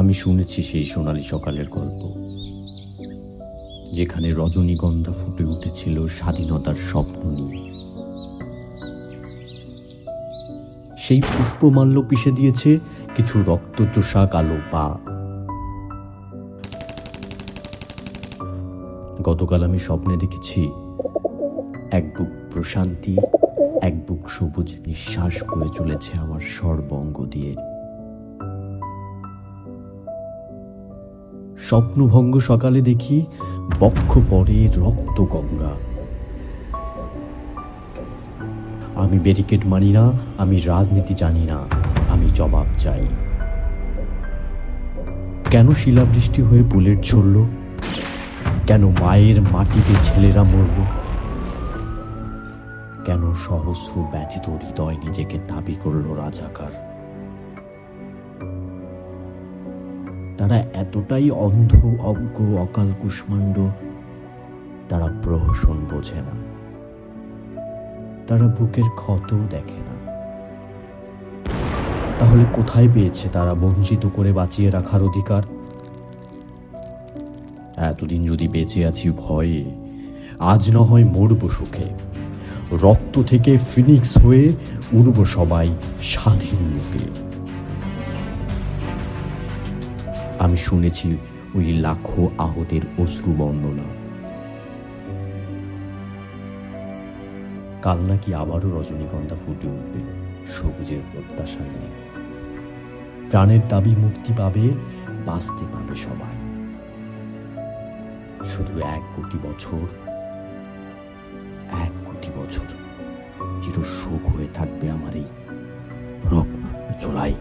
আমি শুনেছি সেই সোনালি সকালের গল্প, যেখানে রজনীগন্ধা ফুটে উঠেছিল স্বাধীনতার স্বপ্ন নিয়ে। সেই পুষ্পমাল্য পিষে দিয়েছে কিছু রক্তচোষা কালো পা। গতকাল আমি স্বপ্নে দেখেছি এক বুক প্রশান্তি, এক বুক সবুজ নিঃশ্বাস বয়ে চলেছে আমার সর্বঙ্গ দিয়ে। স্বপ্নভঙ্গ সকালে দেখি বক্ষ পরে রক্ত গঙ্গা। আমি ব্যারিকেড মানি না, আমি রাজনীতি জানি না, আমি জবাব চাই। কেন শিলাবৃষ্টি হয়ে বুলেট ঝরল? কেন মায়ের মাটিতে ছেলেরা মরল? কেন সহস্র ব্যথিত হৃদয় নিজেকে দাবি করল রাজাকার? তারা এতটাই অন্ধ, অজ্ঞ, অকাল কুষ্মাণ্ড, তারা প্রহসন বোঝে না। তারা বুকের ক্ষতও দেখে না। তাহলে কোথায় পেয়েছে তারা বঞ্চিত করে বাঁচিয়ে রাখার অধিকার? এতদিন যদি বেঁচে আছি ভয়ে, আজ না হয় মরব সুখে। রক্ত থেকে ফিনিক্স হয়ে উড়ব সবাই স্বাধীন মুখে। আমি শুনেছি ওই লাখো আহতের অশ্রু বন্দনা কাল নাকি আবারও রজনীগন্ধা ফুটে উঠবে, সবুজের প্রত্যাশা নিয়ে। প্রাণের দাবি মুক্তি পাবে, বাঁচতে পাবে সবাই। শুধু এক কোটি বছর, এক কোটি বছর চির সুখ হয়ে থাকবে আমার এই রক্ত চলাই